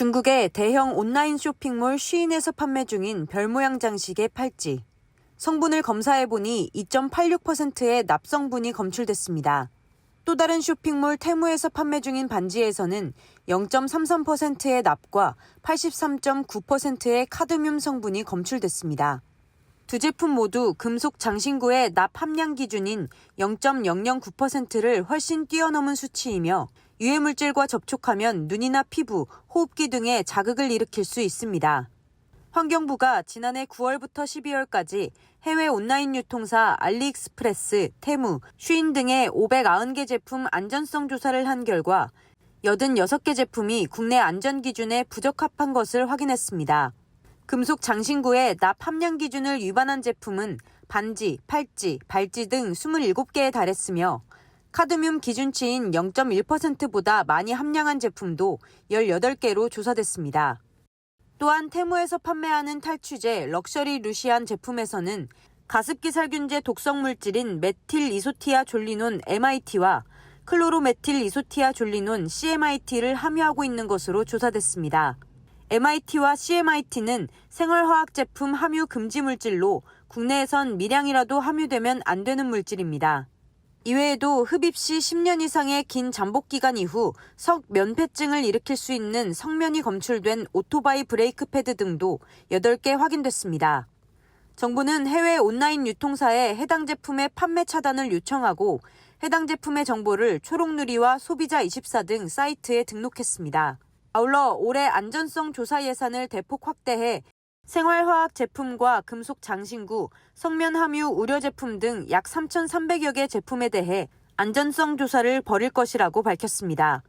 중국의 대형 온라인 쇼핑몰 쉬인에서 판매 중인 별 모양 장식의 팔찌. 성분을 검사해보니 2.86%의 납성분이 검출됐습니다. 또 다른 쇼핑몰 테무에서 판매 중인 반지에서는 0.33%의 납과 83.9%의 카드뮴 성분이 검출됐습니다. 두 제품 모두 금속 장신구의 납 함량 기준인 0.009%를 훨씬 뛰어넘은 수치이며 유해 물질과 접촉하면 눈이나 피부, 호흡기 등에 자극을 일으킬 수 있습니다. 환경부가 지난해 9월부터 12월까지 해외 온라인 유통사 알리익스프레스, 테무, 쉬인 등의 590개 제품 안전성 조사를 한 결과 86개 제품이 국내 안전 기준에 부적합한 것을 확인했습니다. 금속 장신구의 납 함량 기준을 위반한 제품은 반지, 팔찌, 발찌 등 27개에 달했으며 카드뮴 기준치인 0.1%보다 많이 함량한 제품도 18개로 조사됐습니다. 또한 테무에서 판매하는 탈취제 럭셔리 루시안 제품에서는 가습기 살균제 독성 물질인 메틸 이소티아 졸리논 MIT와 클로로메틸 이소티아 졸리논 CMIT를 함유하고 있는 것으로 조사됐습니다. MIT와 CMIT는 생활화학 제품 함유 금지 물질로 국내에선 미량이라도 함유되면 안 되는 물질입니다. 이외에도 흡입 시 10년 이상의 긴 잠복 기간 이후 석 면폐증을 일으킬 수 있는 성면이 검출된 오토바이 브레이크 패드 등도 8개 확인됐습니다. 정부는 해외 온라인 유통사에 해당 제품의 판매 차단을 요청하고 해당 제품의 정보를 초록누리와 소비자24 등 사이트에 등록했습니다. 아울러 올해 안전성 조사 예산을 대폭 확대해 생활화학 제품과 금속 장신구, 성면 함유 우려 제품 등 약 3,300여 개 제품에 대해 안전성 조사를 벌일 것이라고 밝혔습니다.